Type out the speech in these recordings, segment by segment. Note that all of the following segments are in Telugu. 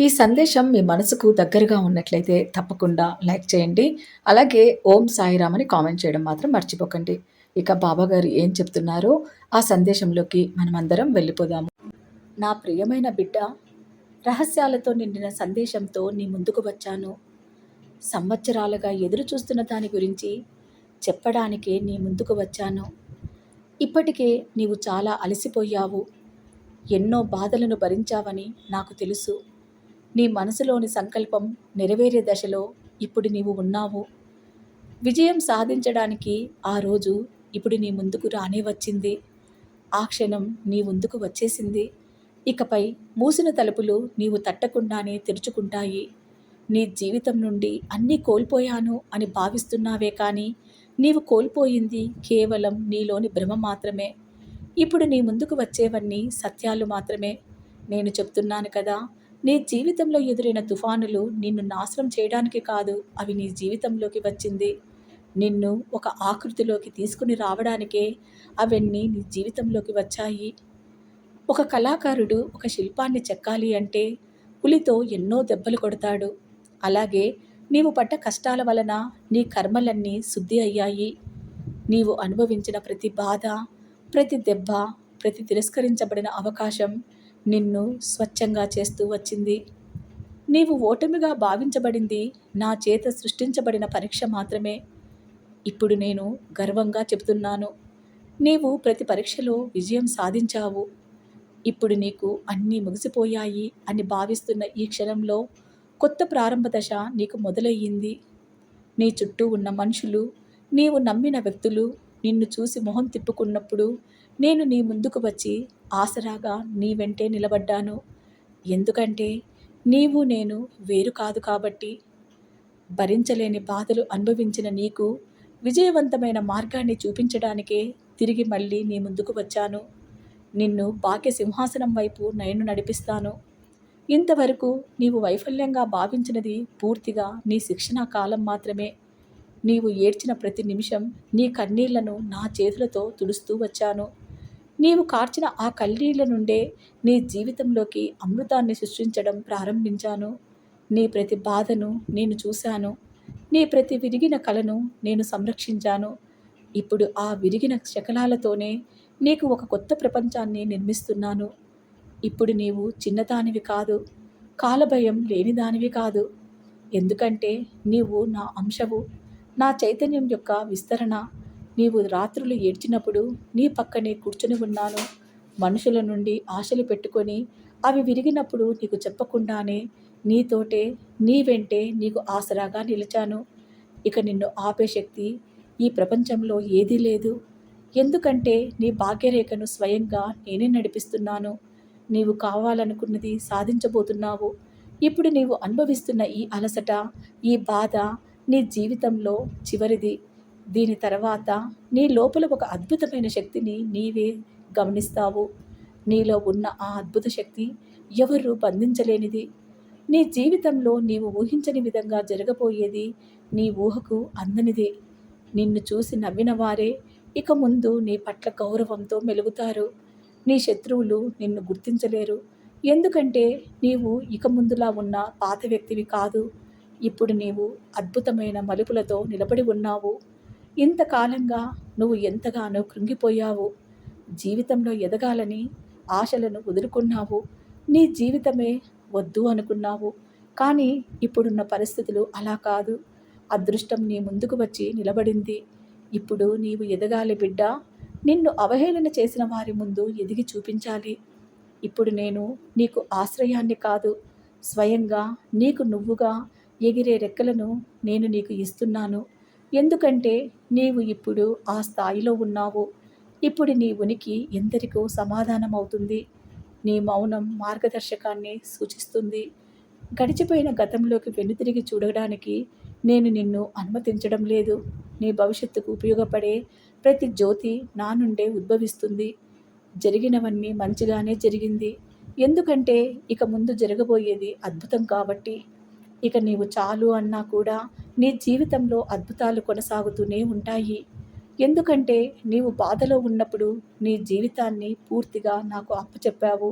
ఈ సందేశం మీ మనసుకు దగ్గరగా ఉన్నట్లయితే తప్పకుండా లైక్ చేయండి. అలాగే ఓం సాయిరామ్ అని కామెంట్ చేయడం మాత్రం మర్చిపోకండి. ఇక బాబాగారు ఏం చెప్తున్నారో ఆ సందేశంలోకి మనమందరం వెళ్ళిపోదాము నా ప్రియమైన బిడ్డ రహస్యాలతో నిండిన సందేశంతో నీ ముందుకు వచ్చాను. సంవత్సరాలుగా ఎదురు చూస్తున్న దాని గురించి చెప్పడానికే నీ ముందుకు వచ్చాను. ఇప్పటికే నీవు చాలా అలసిపోయావు. ఎన్నో బాధలను భరించావని నాకు తెలుసు. నీ మనసులోని సంకల్పం నెరవేరే దశలో ఇప్పుడు నీవు ఉన్నావు. విజయం సాధించడానికి ఆ రోజు ఇప్పుడు నీ ముందుకు రానే వచ్చింది. ఆ క్షణం నీ ముందుకు వచ్చేసింది. ఇకపై మూసిన తలుపులు నీవు తట్టకుండానే తెరుచుకుంటాయి. నీ జీవితం నుండి అన్నీ కోల్పోయాను అని భావిస్తున్నావే కానీ నీవు కోల్పోయింది కేవలం నీలోని భ్రమ మాత్రమే. ఇప్పుడు నీ ముందుకు వచ్చేవన్నీ సత్యాలు మాత్రమే. నేను చెప్తున్నాను కదా నీ జీవితంలో ఎదురైన తుఫానులు నిన్ను నాశనం చేయడానికి కాదు అవి నీ జీవితంలోకి వచ్చింది. నిన్ను ఒక ఆకృతిలోకి తీసుకుని రావడానికే అవన్నీ నీ జీవితంలోకి వచ్చాయి. ఒక కళాకారుడు ఒక శిల్పాన్ని చెక్కాలి అంటే పులితో ఎన్నో దెబ్బలు కొడతాడు. అలాగే నీవు పడ్డ కష్టాల వలన నీ కర్మలన్నీ శుద్ధి అయ్యాయి. నీవు అనుభవించిన ప్రతి బాధ ప్రతి దెబ్బ ప్రతి తిరస్కరించబడిన అవకాశం నిన్ను స్వచ్ఛంగా చేస్తూ వచ్చింది. నీవు ఓటమిగా భావించబడింది నా చేత సృష్టించబడిన పరీక్ష మాత్రమే. ఇప్పుడు నేను గర్వంగా చెబుతున్నాను. నీవు ప్రతి పరీక్షలో విజయం సాధించావు. ఇప్పుడు నీకు అన్నీ ముగిసిపోయాయి అని భావిస్తున్న ఈ క్షణంలో కొత్త ప్రారంభ దశ నీకు మొదలయ్యింది. నీ చుట్టూ ఉన్న మనుషులు నీవు నమ్మిన వ్యక్తులు నిన్ను చూసి మొహం తిప్పుకున్నప్పుడు నేను నీ ముందుకు వచ్చి ఆసరాగా నీ వెంటే నిలబడ్డాను. ఎందుకంటే నీవు నేను వేరు కాదు కాబట్టి. భరించలేని బాధలు అనుభవించిన నీకు విజయవంతమైన మార్గాన్ని చూపించడానికే తిరిగి మళ్ళీ నీ ముందుకు వచ్చాను. నిన్ను బాక్య సింహాసనం వైపు నేను నడిపిస్తాను. ఇంతవరకు నీవు వైఫల్యంగా భావించినది పూర్తిగా నీ శిక్షణా కాలం మాత్రమే. నీవు ఏడ్చిన ప్రతి నిమిషం నీ కన్నీళ్ళను నా చేతులతో తుడుస్తూ వచ్చాను. నీవు కార్చిన ఆ కన్నీళ్ళ నుండే నీ జీవితంలోకి అమృతాన్ని సృష్టించడం ప్రారంభించాను. నీ ప్రతి బాధను నేను చూశాను. నీ ప్రతి విరిగిన కలను నేను సంరక్షించాను. ఇప్పుడు ఆ విరిగిన శకలాలతోనే నీకు ఒక కొత్త ప్రపంచాన్ని నిర్మిస్తున్నాను. ఇప్పుడు నీవు చిన్నదానివి కాదు కాలభయం లేనిదానివి కాదు. ఎందుకంటే నీవు నా అంశవు నా చైతన్యం యొక్క విస్తరణ. నీవు రాత్రులు ఏడ్చినప్పుడు నీ పక్కనే కూర్చుని ఉన్నాను. మనుషుల నుండి ఆశలు పెట్టుకొని అవి విరిగినప్పుడు నీకు చెప్పకుండానే నీతోటే నీ వెంటే నీకు ఆసరాగా నిలిచాను. ఇక నిన్ను ఆపే శక్తి ఈ ప్రపంచంలో ఏదీ లేదు. ఎందుకంటే నీ భాగ్యరేఖను స్వయంగా నేనే నడిపిస్తున్నాను. నీవు కావాలనుకున్నది సాధించబోతున్నావు. ఇప్పుడు నీవు అనుభవిస్తున్న ఈ అలసట ఈ బాధ నీ జీవితంలో చివరిది. దీని తర్వాత నీ లోపల ఒక అద్భుతమైన శక్తిని నీవే గమనిస్తావు. నీలో ఉన్న ఆ అద్భుత శక్తి ఎవరు బంధించలేనిది. నీ జీవితంలో నీవు ఊహించని విధంగా జరగబోయేది నీ ఊహకు అందనిది. నిన్ను చూసి నవ్విన వారే ఇక ముందు నీ పట్ల గౌరవంతో మెలుగుతారు. నీ శత్రువులు నిన్ను గుర్తించలేరు. ఎందుకంటే నీవు ఇక ముందులా ఉన్న పాత వ్యక్తివి కాదు. ఇప్పుడు నీవు అద్భుతమైన మలుపులతో నిలబడి ఉన్నావు. ఇంతకాలంగా నువ్వు ఎంతగానో కృంగిపోయావు. జీవితంలో ఎదగాలని ఆశలను వదులుకున్నావు. నీ జీవితమే వద్దు అనుకున్నావు. కానీ ఇప్పుడున్న పరిస్థితులు అలా కాదు. అదృష్టం నీ ముందుకు వచ్చి నిలబడింది. ఇప్పుడు నీవు ఎదగాలి బిడ్డ. నిన్ను అవహేళన చేసిన వారి ముందు ఎదిగి చూపించాలి. ఇప్పుడు నేను నీకు ఆశ్రయాన్ని కాదు. స్వయంగా నీకు నువ్వుగా ఎగిరే రెక్కలను నేను నీకు ఇస్తున్నాను. ఎందుకంటే నీవు ఇప్పుడు ఆ స్థాయిలో ఉన్నావు. ఇప్పుడు నీ ఉనికి ఎందరికో సమాధానం అవుతుంది నీ మౌనం మార్గదర్శకాన్ని సూచిస్తుంది. గడిచిపోయిన గతంలోకి వెనుతిరిగి చూడడానికి నేను నిన్ను అనుమతించడం లేదు. నీ భవిష్యత్తుకు ఉపయోగపడే ప్రతి జ్యోతి నా నుండే ఉద్భవిస్తుంది. జరిగినవన్నీ మంచిగానే జరిగింది. ఎందుకంటే ఇక ముందు జరగబోయేది అద్భుతం కాబట్టి. ఇక నీవు చాలు అన్నా కూడా నీ జీవితంలో అద్భుతాలు కొనసాగుతూనే ఉంటాయి. ఎందుకంటే నీవు బాధలో ఉన్నప్పుడు నీ జీవితాన్ని పూర్తిగా నాకు అప్పచెప్పావు.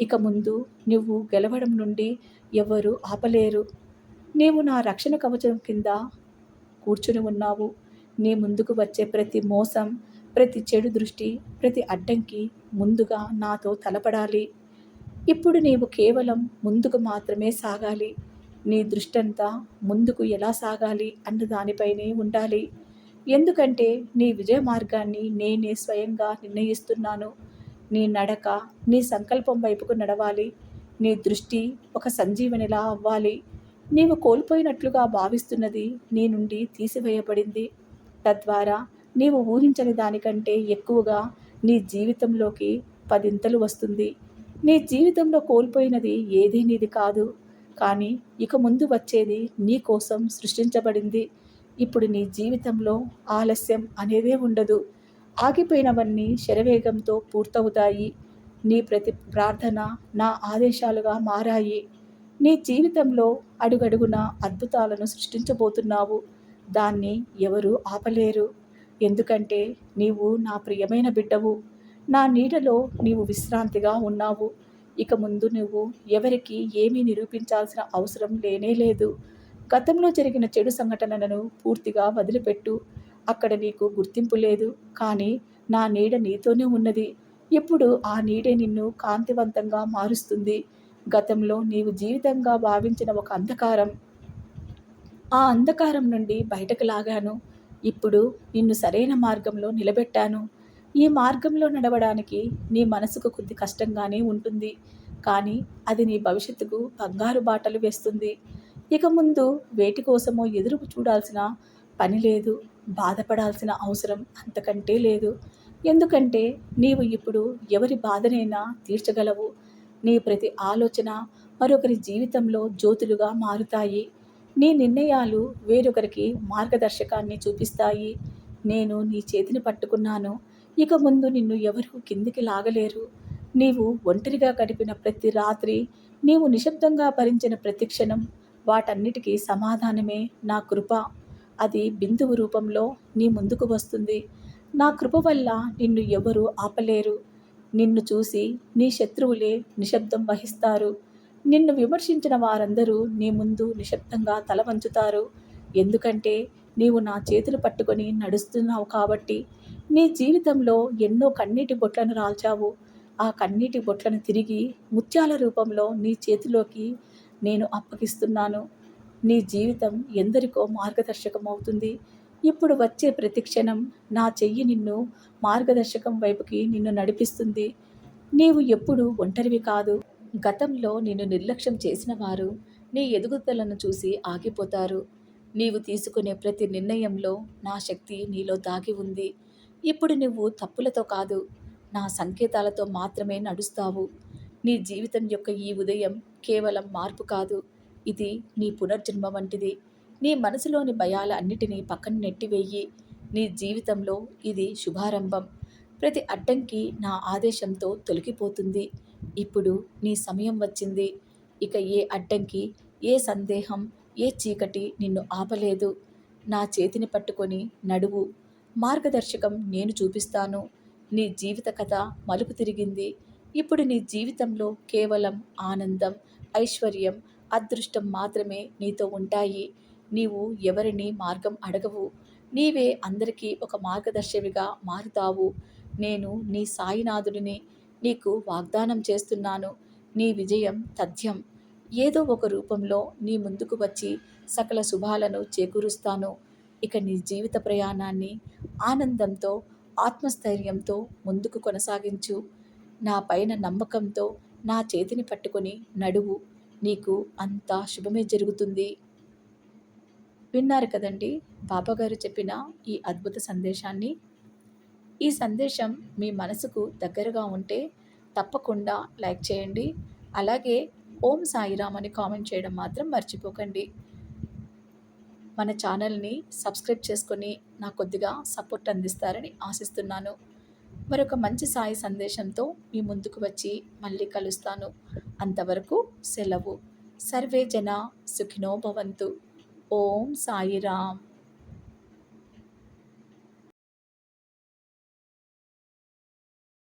ఇక ముందు నువ్వు గెలవడం నుండి ఎవరు ఆపలేరు. నీవు నా రక్షణ కవచం కింద కూర్చుని ఉన్నావు. నీ ముందుకు వచ్చే ప్రతి మోసం ప్రతి చెడు దృష్టి ప్రతి అడ్డంకి ముందుగా నాతో తలపడాలి. ఇప్పుడు నీవు కేవలం ముందుకు మాత్రమే సాగాలి. నీ దృష్టంతా ముందుకు ఎలా సాగాలి అన్న దానిపైనే ఉండాలి. ఎందుకంటే నీ విజయ మార్గాన్ని నేనే స్వయంగా నిర్ణయిస్తున్నాను. నీ నడక నీ సంకల్పం వైపుకు నడవాలి. నీ దృష్టి ఒక సంజీవనిలా అవ్వాలి. నీవు కోల్పోయినట్లుగా భావిస్తున్నది నీ నుండి తీసివేయబడింది. తద్వారా నీవు ఊహించని దానికంటే ఎక్కువగా నీ జీవితంలోకి పదింతలు వస్తుంది. నీ జీవితంలో కోల్పోయినది ఏదీ నీది కాదు. కానీ ఇక ముందు వచ్చేది నీ కోసం సృష్టించబడింది. ఇప్పుడు నీ జీవితంలో ఆలస్యం అనేదే ఉండదు. ఆగిపోయినవన్నీ శరవేగంతో పూర్తవుతాయి. నీ ప్రతి ప్రార్థన నా ఆదేశాలుగా మారాయి. నీ జీవితంలో అడుగడుగున అద్భుతాలను సృష్టించబోతున్నావు. దాన్ని ఎవరు ఆపలేరు. ఎందుకంటే నీవు నా ప్రియమైన బిడ్డవు. నా నీడలో నీవు విశ్రాంతిగా ఉన్నావు. ఇక ముందు నువ్వు ఎవరికి ఏమీ నిరూపించాల్సిన అవసరం లేనే లేదు. గతంలో జరిగిన చెడు సంఘటనలను పూర్తిగా వదిలిపెట్టు. అక్కడ నీకు గుర్తింపు లేదు. కానీ నా నీడ నీతోనే ఉన్నది. ఇప్పుడు ఆ నీడే నిన్ను కాంతివంతంగా మారుస్తుంది. గతంలో నీవు జీవితంగా భావించిన ఒక అంధకారం. ఆ అంధకారం నుండి బయటకు లాగాను. ఇప్పుడు నిన్ను సరైన మార్గంలో నిలబెట్టాను. ఈ మార్గంలో నడవడానికి నీ మనసుకు కొద్ది కష్టంగానే ఉంటుంది. కానీ అది నీ భవిష్యత్తుకు బంగారు బాటలు వేస్తుంది. ఇక ముందు వేటి కోసమో ఎదురు చూడాల్సిన పని లేదు. బాధపడాల్సిన అవసరం అంతకంటే లేదు. ఎందుకంటే నీవు ఇప్పుడు ఎవరి బాధనైనా తీర్చగలవు. నీ ప్రతి ఆలోచన మరొకరి జీవితంలో జ్యోతులుగా మారుతాయి. నీ నిర్ణయాలు వేరొకరికి మార్గదర్శకాన్ని చూపిస్తాయి. నేను నీ చేతిని పట్టుకున్నాను. ఇక ముందు నిన్ను ఎవరు కిందికి లాగలేరు. నీవు ఒంటరిగా గడిపిన ప్రతి రాత్రి నీవు నిశ్శబ్దంగా భరించిన ప్రతి క్షణం వాటన్నిటికీ సమాధానమే నా కృప. అది బిందువు రూపంలో నీ ముందుకు వస్తుంది. నా కృప వల్ల నిన్ను ఎవరు ఆపలేరు. నిన్ను చూసి నీ శత్రువులే నిశ్శబ్దం వహిస్తారు. నిన్ను విమర్శించిన వారందరూ నీ ముందు నిశ్శబ్దంగా తల వంచుతారు ఎందుకంటే నీవు నా చేతులు పట్టుకొని నడుస్తున్నావు కాబట్టి నీ జీవితంలో ఎన్నో కన్నీటి బొట్లను రాల్చావు. ఆ కన్నీటి బొట్లను తిరిగి ముత్యాల రూపంలో నీ చేతిలోకి నేను అప్పగిస్తున్నాను. నీ జీవితం ఎందరికో మార్గదర్శకం అవుతుంది ఇప్పుడు వచ్చే ప్రతి క్షణం నా చెయ్యి నిన్ను మార్గదర్శకం వైపుకి నిన్ను నడిపిస్తుంది. నీవు ఎప్పుడు ఒంటరివి కాదు. గతంలో నిన్ను నిర్లక్ష్యం చేసిన వారు నీ ఎదుగుదలను చూసి ఆగిపోతారు. నీవు తీసుకునే ప్రతి నిర్ణయంలో నా శక్తి నీలో దాగి ఉంది. ఇప్పుడు నువ్వు తప్పులతో కాదు నా సంకేతాలతో మాత్రమే నడుస్తావు. నీ జీవితం యొక్క ఈ ఉదయం కేవలం మార్పు కాదు. ఇది నీ పునర్జన్మ వంటిది. నీ మనసులోని భయాల అన్నిటినీ పక్కన నెట్టివేయి. నీ జీవితంలో ఇది శుభారంభం. ప్రతి అడ్డంకి నా ఆదేశంతో తొలగిపోతుంది. ఇప్పుడు నీ సమయం వచ్చింది. ఇక ఏ అడ్డంకి ఏ సందేహం ఏ చీకటి నిన్ను ఆపలేదు. నా చేతిని పట్టుకొని నడువు. మార్గదర్శకం నేను చూపిస్తాను. నీ జీవిత కథ మలుపు తిరిగింది. ఇప్పుడు నీ జీవితంలో కేవలం ఆనందం ఐశ్వర్యం అదృష్టం మాత్రమే నీతో ఉంటాయి. నీవు ఎవరిని మార్గం అడగవు. నీవే అందరికీ ఒక మార్గదర్శివిగా మారుతావు. నేను నీ సాయినాథుడిని నీకు వాగ్దానం చేస్తున్నాను. నీ విజయం తథ్యం. ఏదో ఒక రూపంలో నీ ముందుకు వచ్చి సకల శుభాలను చేకూరుస్తాను. ఇక నీ జీవిత ప్రయాణాన్ని ఆనందంతో ఆత్మస్థైర్యంతో ముందుకు కొనసాగించు. నా పైన నమ్మకంతో నా చేతిని పట్టుకొని నడువు. నీకు అంతా శుభమే జరుగుతుంది. విన్నారు కదండి బాబాగారు చెప్పిన ఈ అద్భుత సందేశాన్ని? ఈ సందేశం మీ మనసుకు దగ్గరగా ఉంటే తప్పకుండా లైక్ చేయండి. అలాగే ఓం సాయిరామ్ అని కామెంట్ చేయడం మాత్రం మర్చిపోకండి. మన ఛానల్ని సబ్స్క్రైబ్ చేసుకొని నా కొద్దిగా సపోర్ట్ అందిస్తారని ఆశిస్తున్నాను. మరొక మంచి సాయి సందేశంతో మీ ముందుకు వచ్చి మళ్ళీ కలుస్తాను. అంతవరకు సెలవు. సర్వే జన సుఖినో భవంతు. ఓం సాయిరామ్